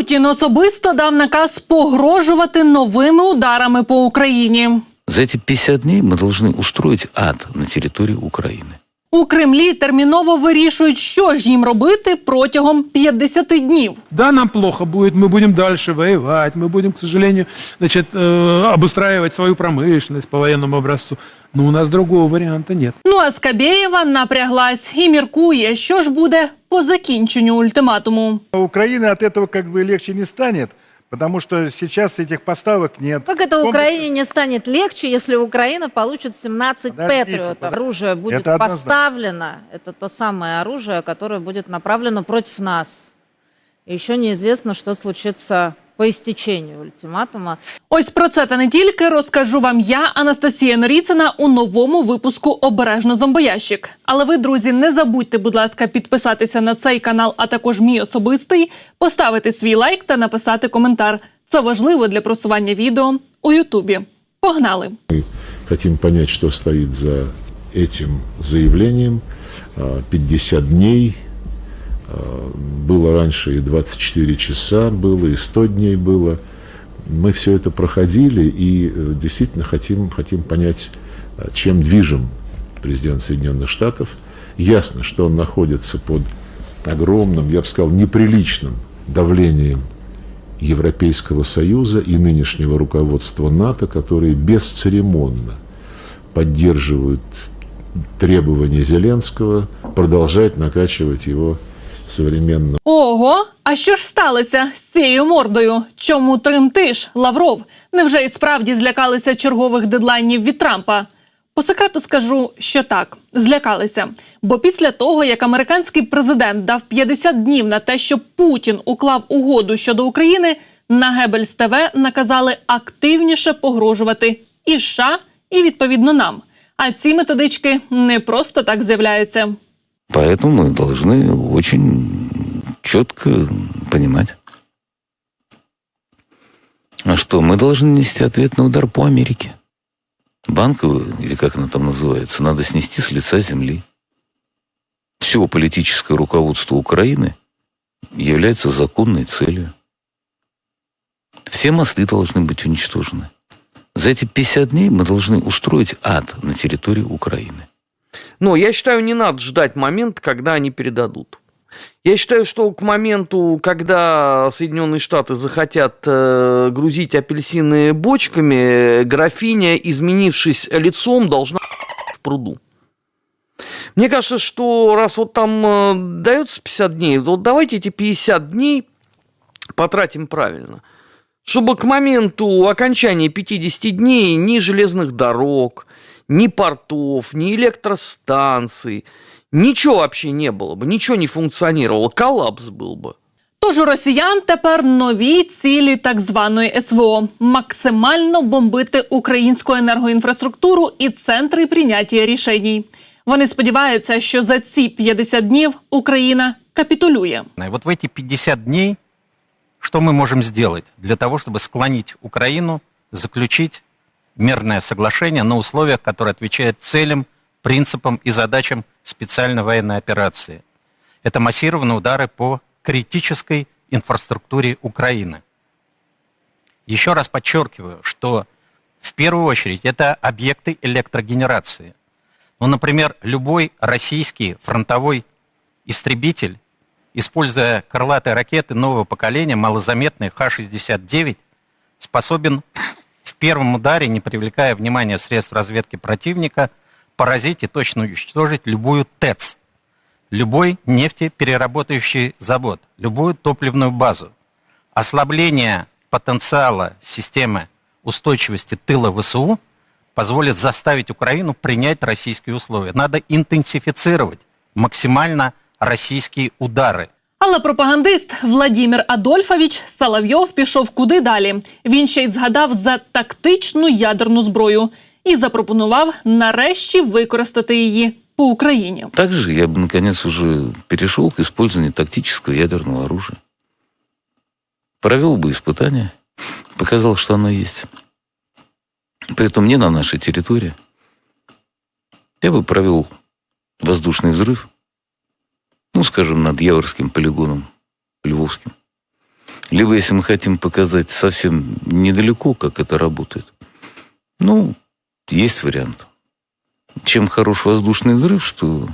Путін особисто дав наказ погрожувати новими ударами по Україні. За эти 50 дней мы должны устроить ад на территории Украины. У Кремлі терміново вирішують, що ж їм робити протягом 50 днів. Да, нам плохо будет, мы будем дальше воевать, мы будем, к сожалению, значит, э, обустраивать свою промышленность по военному образцу. Но у нас другого варианта нет. Ну а Скабєєва напряглась і міркує, що ж буде по закінченню ультиматуму. А Украины от этого как бы легче не станет, потому что сейчас этих поставок нет. Как это Комплекс- Украине не станет легче, если Украина получит 17 Подождите, патриотов? подождите. Оружие будет Это однозначно. поставлено. Это то самое оружие, которое будет направлено против нас. И Еще неизвестно, что случится по истечению ультиматума. Ось про це та не тільки розкажу вам я, Анастасія Норіцина, у новому випуску Обережно зомбоящик. Але ви, друзі, не забудьте, будь ласка, підписатися на цей канал, а також мій особистий, поставити свій лайк та написати коментар. Це важливо для просування відео у Ютубі. Погнали! хотим понять, что стоит за этим заявлением. А, 50 дней, а, было раньше и 24 часа было, и 100 дней было. Мы все это проходили и э, действительно хотим, хотим понять, а, чем движим президент Соединенных Штатов. Ясно, что он находится под огромным, я бы сказал, неприличным давлением Европейского Союза и нынешнего руководства НАТО, которые бесцеремонно поддерживают требования Зеленского продолжать накачивать его современным Ого, а що ж сталося з цією мордою? Чому тремтиш, Лавров? Невже і справді злякалися чергових дедлайнів від Трампа? По секрету скажу, що так, злякалися. Бо після того, як американський президент дав 50 днів на те, щоб Путін уклав угоду щодо України, на Гебельс ТВ наказали активніше погрожувати і США, і відповідно нам. А ці методички не просто так з'являються. Поэтому мы должны очень четко понимать. Что, мы должны нести ответный удар по Америке. Банковую, или как она там называется, надо снести с лица земли. Все политическое руководство Украины является законной целью. Все мосты должны быть уничтожены. За эти 50 дней мы должны устроить ад на территории Украины. Но я считаю, не надо ждать момент, когда они передадут. Я считаю, что к моменту, когда Соединенные Штаты захотят э, грузить апельсины бочками, графиня, изменившись лицом, должна в пруду. Мне кажется, что раз вот там э, дается 50 дней, вот давайте эти 50 дней потратим правильно. Чтобы к моменту окончания 50 дней ни железных дорог, ни портов, ни электростанций, ничего вообще не было бы, ничего не функционировало, коллапс был бы. Тож у росіян тепер нові цілі так званої СВО максимально бомбити українську енергоінфраструктуру і центри прийняття рішень. Вони сподіваються, що за ці 50 днів Україна капітулює. И вот в эти 50 дней что мы можем сделать для того, чтобы склонить Украину заключить мирное соглашение на условиях, которые отвечают целям, принципам и задачам специальной военной операции? Это массированные удары по критической инфраструктуре Украины. Еще раз подчеркиваю, что в первую очередь это объекты электрогенерации. Ну, например, любой российский фронтовой истребитель, используя крылатые ракеты нового поколения, малозаметные Х-69, способен первом ударе, не привлекая внимания средств разведки противника, поразить и точно уничтожить любую ТЭЦ, любой нефтепереработающий завод, любую топливную базу. Ослабление потенциала системы устойчивости тыла ВСУ позволит заставить Украину принять российские условия. Надо интенсифицировать максимально российские удары. Але пропагандист Владімір Адольфович Соловйов пішов куди далі. Він ще й згадав за тактичну ядерну зброю і запропонував нарешті використати її по Україні. Также я бы, наконец, уже перешел к использованию тактического ядерного оружия. Провел бы испытания, показал, что оно есть. Поэтому мне на нашей территории я бы провел воздушный взрыв, ну, скажем, над Яворским полигоном Львовским. Либо, если мы хотим показать совсем недалеко, как это работает, ну, есть вариант. Чем хорош воздушный взрыв, что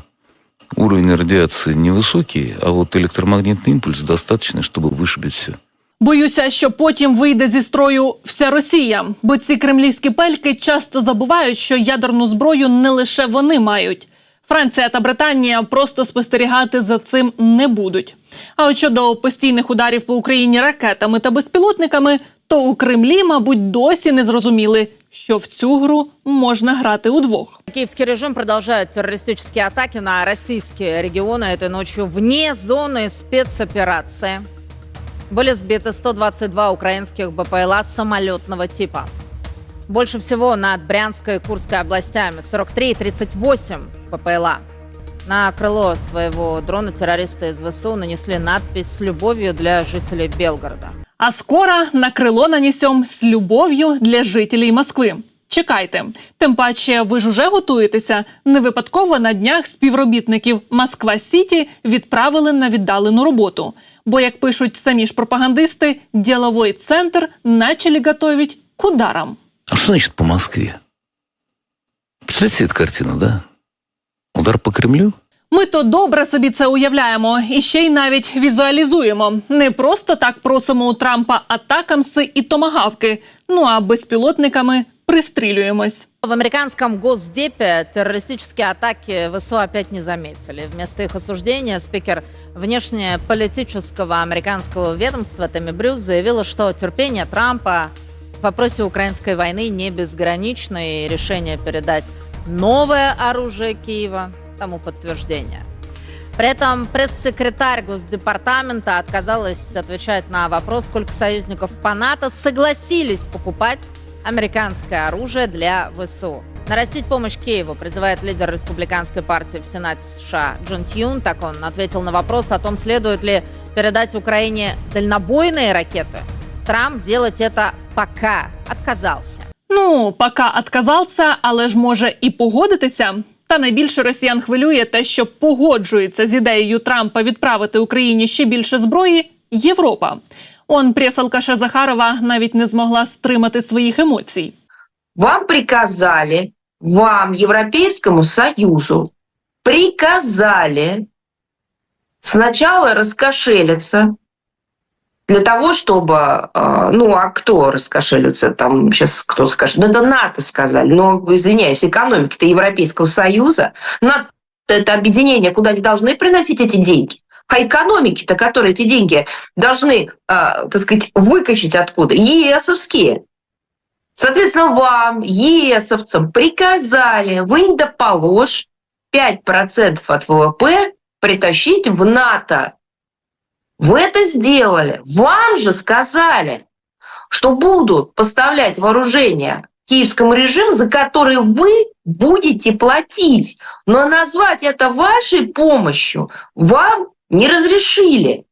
уровень радиации невысокий, а вот электромагнитный импульс достаточно, чтобы вышибить все. Боюся, що потім вийде зі строю вся Росія, бо ці кремлівські пельки часто забувають, що ядерну зброю не лише вони мають. Франція та Британія просто спостерігати за цим не будуть. А от щодо постійних ударів по Україні ракетами та безпілотниками, то у Кремлі, мабуть, досі не зрозуміли, що в цю гру можна грати удвох. Киевский режим продолжает террористические атаки на российские регионы этой ночью вне зоны спецоперации. Были сбиты 122 украинских БПЛА самолетного типа. Больше всего над Брянской и Курской областями 43 и 38 БПЛА. На крыло своего дрона террористы из ВСУ нанесли надпись с любовью для жителей Белгорода. А скоро на крило нанесем з любов'ю для жителів Москви. Чекайте, тим паче, ви ж уже готуєтеся. Не випадково на днях співробітників Москва Сіті відправили на віддалену роботу. Бо, як пишуть самі ж пропагандисти, діловий центр начали готовить к ударам. А что значит по Москве? Представляете эту картину, да? Удар по Кремлю? Ми то добре собі це уявляємо і ще й навіть візуалізуємо. Не просто так просимо у Трампа атакамси і томагавки, ну а безпілотниками пристрілюємось. В американском Госдепе террористические атаки ВСУ опять не заметили. Вместо их осуждения спикер внешнеполитического американского ведомства Тэмми Брюс заявила, что терпение Трампа в вопросе украинской войны не безгранично, и решение передать новое оружие Киева тому подтверждение. При этом пресс-секретарь Госдепартамента отказалась отвечать на вопрос, сколько союзников по НАТО согласились покупать американское оружие для ВСУ. Нарастить помощь Киеву призывает лидер республиканской партии в Сенате США Джон Тьюн. Так он ответил на вопрос о том, следует ли передать Украине дальнобойные ракеты. Трамп делать это пока отказался. Ну, поки отказався, але ж може і погодитися. Та найбільше росіян хвилює те, що погоджується з ідеєю Трампа відправити Україні ще більше зброї Європа. Он прес-алкаша Захарова навіть не змогла стримати своїх емоцій. Вам приказали, вам, Европейскому Союзу, приказали сначала раскошелиться для того, чтобы, э, ну, а кто раскошелится, там сейчас кто скажет, ну, это НАТО сказали, но, извиняюсь, экономики-то Европейского Союза, НАТО это объединение, куда они должны приносить эти деньги. А экономики-то, которые эти деньги должны, э, так сказать, выкачать откуда? ЕСовские. Соответственно, вам, ЕСовцам, приказали, вы да положь 5% от ВВП притащить в НАТО. Вы это сделали. Вам же сказали, что будут поставлять вооружение киевскому режиму, за который вы будете платить. Но назвать это вашей помощью вам не разрешили.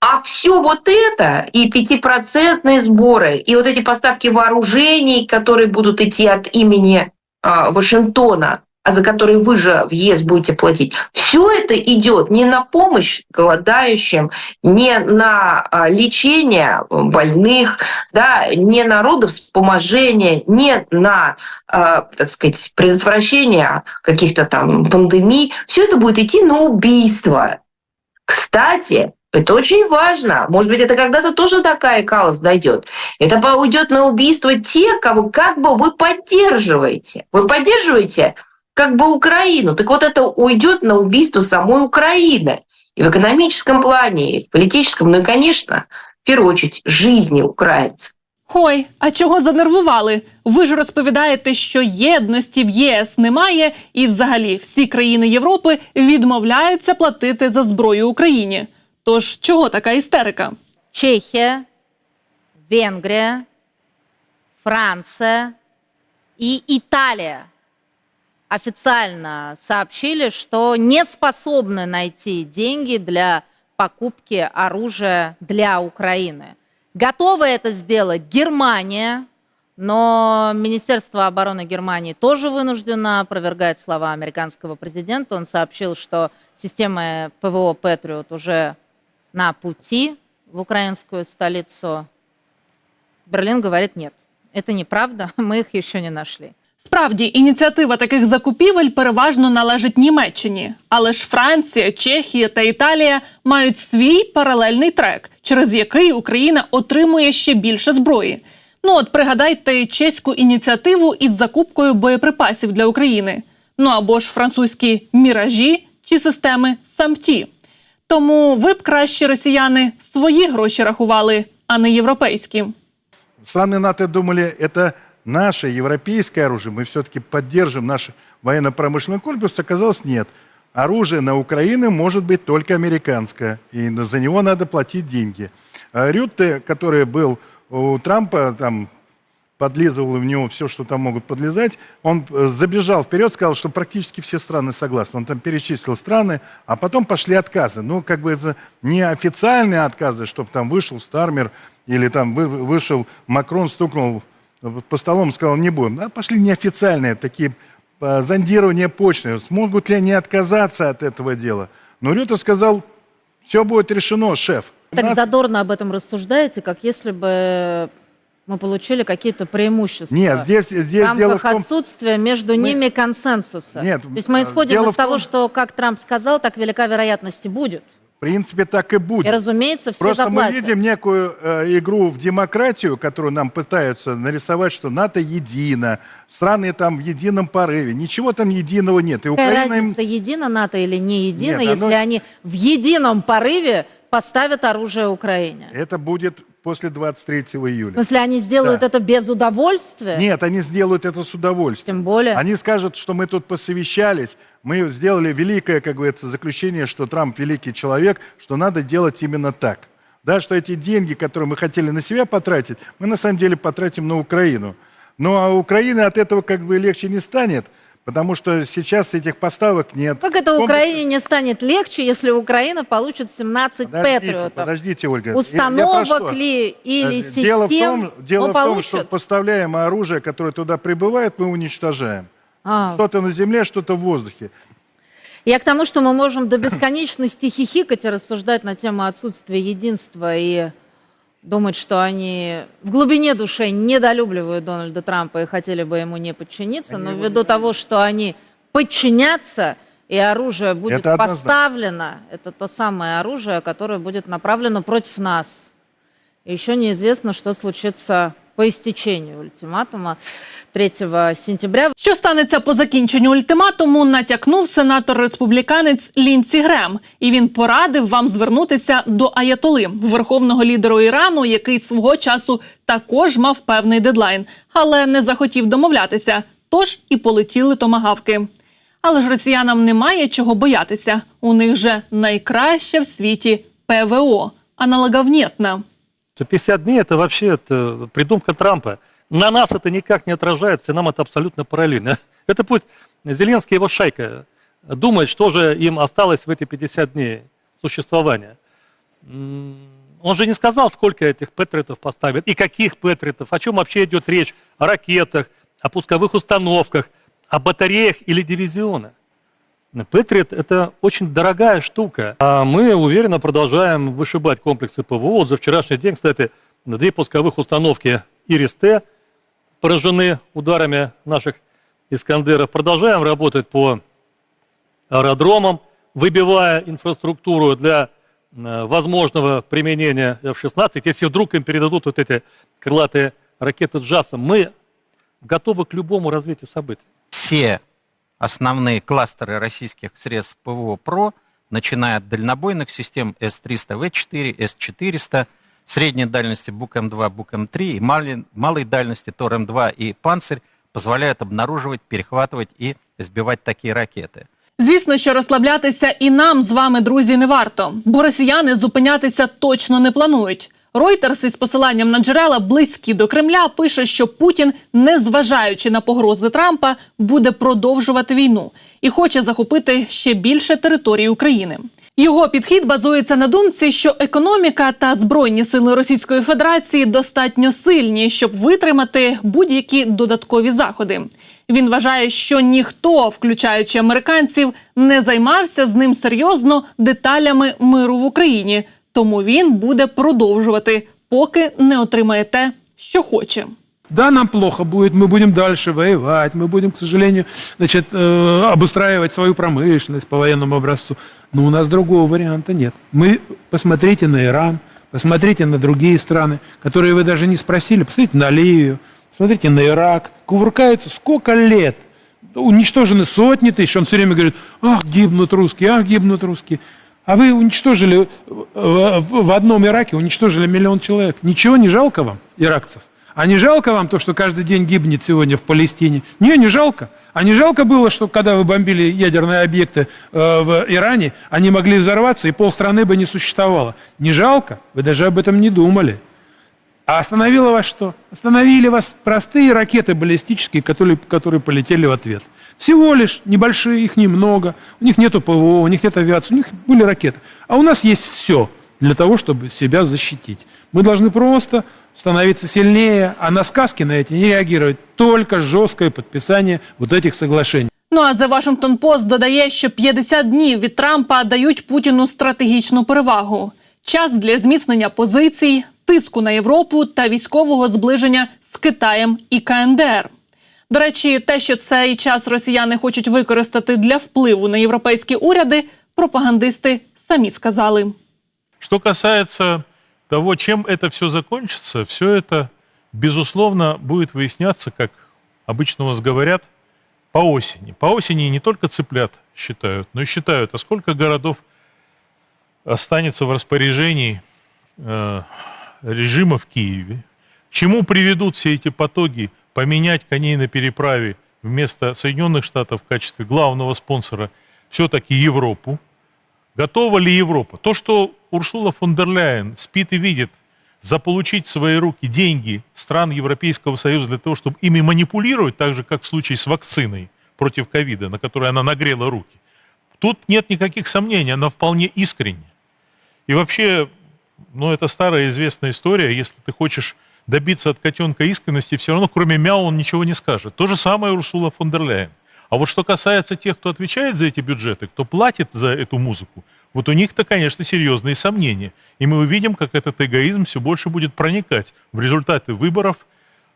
А все вот это, и пятипроцентные сборы, и вот эти поставки вооружений, которые будут идти от имени а, Вашингтона, а за которые вы же в ЕС будете платить, все это идет не на помощь голодающим, не на а, лечение больных, да, не на родовспоможение, не на, а, так сказать, предотвращение каких-то там пандемий. Все это будет идти на убийство. Кстати, это очень важно. Может быть, это когда-то тоже такая калос дойдет. Это уйдет на убийство тех, кого как бы вы поддерживаете. Вы поддерживаете как бы Украину. Так вот это уйдет на убийство самой Украины. И в экономическом плане, и в политическом, ну и, конечно, в первую очередь, жизни украинцев. Ой, а чого занервували? Ви ж розповідаєте, що єдності в ЄС немає, і взагалі всі країни Європи відмовляються платити за зброю Україні. Тож чого така істерика? Чехия, Венгрия, Франция и Италия Официально сообщили, что не способны найти деньги для покупки оружия для Украины. Готова это сделать Германия, но Министерство обороны Германии тоже вынуждено опровергать слова американского президента. Он сообщил, что системы ПВО «Патриот» уже на пути в украинскую столицу Берлин говорит нет. Это неправда, мы их еще не нашли. Справді, ініціатива таких закупівель переважно належить Німеччині, але ж Франція, Чехія та Італія мають свій паралельний трек, через який Україна отримує ще більше зброї. Ну от пригадайте чеську ініціативу із закупкою боєприпасів для України. Ну або ж французькі міражі чи системи самті. Тому ви б краще росіяни свої гроші рахували, а не європейські. Страны НАТО думали, это наше европейское оружие, мы все-таки поддержим наш военно-промышленный комплекс. Оказалось, нет. Оружие на Украину может быть только американское, и за него надо платить деньги. А Рютте, который был у Трампа, там подлизывал в него все, что там могут подлезать, он э, забежал вперед, сказал, что практически все страны согласны. Он там перечислил страны, а потом пошли отказы. Ну, как бы это не официальные отказы, чтобы там вышел Стармер или там вы- вышел Макрон, стукнул по столом, сказал, не будем. А пошли неофициальные такие э, зондирования почты. Смогут ли они отказаться от этого дела? Но Рюта сказал, все будет решено, шеф. Так нас- задорно об этом рассуждаете, как если бы мы получили какие-то преимущества. Нет, здесь, здесь в дело рамках в том... отсутствия между Мы- ними консенсуса. Нет, То есть мы э, исходим дело из того, том- что, как Трамп сказал, так велика вероятность и будет. В принципе, так и будет. И, разумеется, все Просто мы заплатят. видим некую э, игру в демократию, которую нам пытаются нарисовать, что НАТО едино, страны там в едином порыве. Ничего там единого нет. И Какая Украина разница, едино НАТО или не едино, Нет, если оно- они в едином порыве поставят оружие Украине? Это будет после 23 В июля. смысле, они сделают Да. это без удовольствия? Нет, они сделают это с удовольствием. Тем более. Они скажут, что мы тут посовещались, мы сделали великое, как говорится, заключение, что Трамп великий человек, что надо делать именно так. Да, что эти деньги, которые мы хотели на себя потратить, мы на самом деле потратим на Украину. Ну а Украины от этого как бы легче не станет, Потому что сейчас этих поставок нет. Как это Комплекс- Украине не станет легче, если Украина получит 17 Подождите, патриотов? подождите, Ольга. Установок ли или Э, систем Дело в том, дело в том получит? что поставляемое оружие, которое туда прибывает, мы уничтожаем. А, Что-то на земле, что-то в воздухе. Я к тому, что мы можем до бесконечности хихикать и рассуждать на тему отсутствия единства и думать, что они в глубине души недолюбливают Дональда Трампа и хотели бы ему не подчиниться, Они но его ввиду того, что они подчинятся, и оружие будет Это однозначно. поставлено, это то самое оружие, которое будет направлено против нас. И еще неизвестно, что случится по истечению ультиматума 3 сентября. Що станеться по закінченню ультиматуму, натякнув сенатор-республіканець Лінсі Грем, і він порадив вам звернутися до Аятоли, верховного лідеру Ірану, який свого часу також мав певний дедлайн, але не захотів домовлятися. Тож і полетіли томагавки. Але ж росіянам немає чого боятися. У них же найкраще в світі ПВО, аналоговнєтна. То 50 дней это вообще это придумка Трампа. На нас это никак не отражается, и нам это абсолютно параллельно. Это пусть Зеленский и его шайка думает, что же им осталось в эти 50 дней существования. Он же не сказал, сколько этих патриотов поставят и каких патриотов, о чем вообще идет речь, о ракетах, о пусковых установках, о батареях или дивизионах. Патриот – это очень дорогая штука. А мы уверенно продолжаем вышибать комплексы ПВО. Вот за вчерашний день, кстати, две пусковых установки «Ирис-Т» поражены ударами наших «Искандеров». Продолжаем работать по аэродромам, выбивая инфраструктуру для э, возможного применения F-16. Если вдруг им передадут вот эти крылатые ракеты «Джасом», мы готовы к любому развитию событий. Все основные кластеры российских средств ПВО ПРО, начиная от дальнобойных систем С-300В4, С-400, средней дальности БУК-М2, БУК-М3 и малой, малой дальности ТОР-М2 и «Панцирь» позволяют обнаруживать, перехватывать и сбивать такие ракеты. Звісно, що розслаблятися і нам з вами, друзі, не варто, бо росіяни зупинятися точно не планують. Reuters із посиланням на джерела близькі до Кремля пише, що Путін, незважаючи на погрози Трампа, буде продовжувати війну і хоче захопити ще більше території України. Його підхід базується на думці, що економіка та збройні сили Російської Федерації достатньо сильні, щоб витримати будь-які додаткові заходи. Він вважає, що ніхто, включаючи американців, не займався з ним серйозно деталями миру в Україні Тому він буде продовжувати, поки не отримає те, що хоче. Да, нам плохо будет, мы будем дальше воевать, мы будем, к сожалению, значит, э, обустраивать свою промышленность по военному образцу. Но у нас другого варианта нет. Мы, посмотрите на Иран, посмотрите на другие страны, которые вы даже не спросили, посмотрите на Ливию, посмотрите на Ирак, кувыркаются сколько лет, уничтожены сотни тысяч, он все время говорит, ах, гибнут русские, ах, гибнут русские. А вы уничтожили, в, в- в одном Ираке уничтожили миллион человек. Ничего не жалко вам, иракцев? А не жалко вам то, что каждый день гибнет сегодня в Палестине? Не, не жалко. А не жалко было, что когда вы бомбили ядерные объекты э, в Иране, они могли взорваться и полстраны бы не существовало? Не жалко? Вы даже об этом не думали. А остановило вас что? Остановили вас простые ракеты баллистические, которые, которые полетели в ответ. Всего лишь небольшие, их немного. У них нету ПВО, у них нет авиации, у них были ракеты. А у нас есть все для того, чтобы себя защитить. Мы должны просто становиться сильнее, а на сказки на эти не реагировать. Только жесткое подписание вот этих соглашений. Ну а The Washington Post додає, що 50 днів від Трампа дають Путіну стратегічну перевагу. Час для зміцнення позицій, тиску на Європу та військового зближення з Китаєм і КНДР. До речі, те, що цей час росіяни хочуть використати для впливу на європейські уряди, пропагандисти самі сказали. Что касается того, чем это все закончится, все это, безусловно, будет выясняться, как обычно у нас говорят, по осени. По осени не только цыплят считают, но и считают, а сколько городов останется в распоряжении э, режима в Киеве, к чему приведут все эти потоги поменять коней на переправе вместо Соединенных Штатов в качестве главного спонсора все-таки Европу, Готова ли Европа? То, что Урсула фон дер Ляйен спит и видит заполучить в свои руки деньги стран Европейского Союза для того, чтобы ими манипулировать, так же, как в случае с вакциной против ковида, на которой она нагрела руки. Тут нет никаких сомнений, она вполне искренне. И вообще, ну, это старая известная история, если ты хочешь добиться от котенка искренности, все равно кроме мяу он ничего не скажет. То же самое Урсула фон дер Ляйен. А вот что касается тех, кто отвечает за эти бюджеты, кто платит за эту музыку, вот у них-то, конечно, серьезные сомнения. И мы увидим, как этот эгоизм все больше будет проникать в результаты выборов,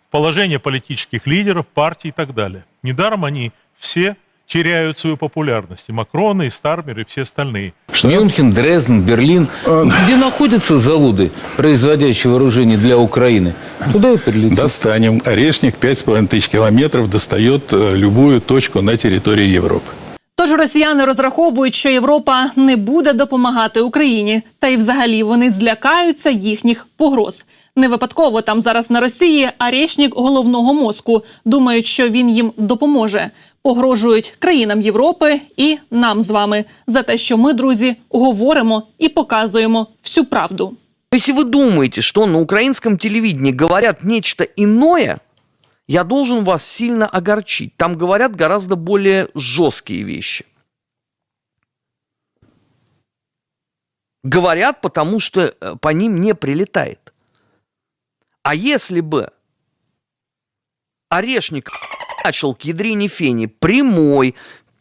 в положение политических лидеров, партий и так далее. Недаром они все теряют свою популярность. И Макрон, и Стармер, и все остальные. Мюнхен, Дрезден, Берлин, где находятся заводы, производящие вооружение для Украины, туда и прилетит. Достанем. Орешник 5,5 тысяч километров достает э, любую точку на территории Европы. Тож росіяни розраховують, що Європа не буде допомагати Україні, та й взагалі вони злякаються їхніх погроз. Не випадково там зараз на Росії арешнік головного мозку. Думають, що він їм допоможе. Погрожують країнам Європи і нам з вами за те, що ми, друзі, говоримо і показуємо всю правду. Если вы думаете, что на украинском телевидении говорят нечто иное, я должен вас сильно огорчить. Там говорят гораздо более жесткие вещи. Говорят, потому что э, по ним не прилетает. А если бы Орешник начал к ядрине фени прямой,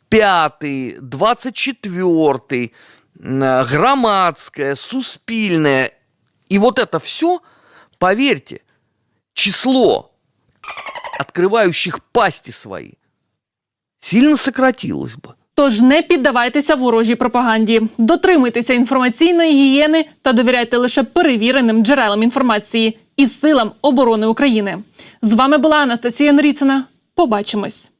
пятый, двадцать четвертый, э, громадская, суспильная, и вот это все, поверьте, число открывающих пасти свои сильно сократилось бы. Тож не піддавайтеся ворожій пропаганді, дотримуйтеся інформаційної гігієни та довіряйте лише перевіреним джерелам інформації і силам оборони України. З вами була Анастасія Норіцина. Побачимось.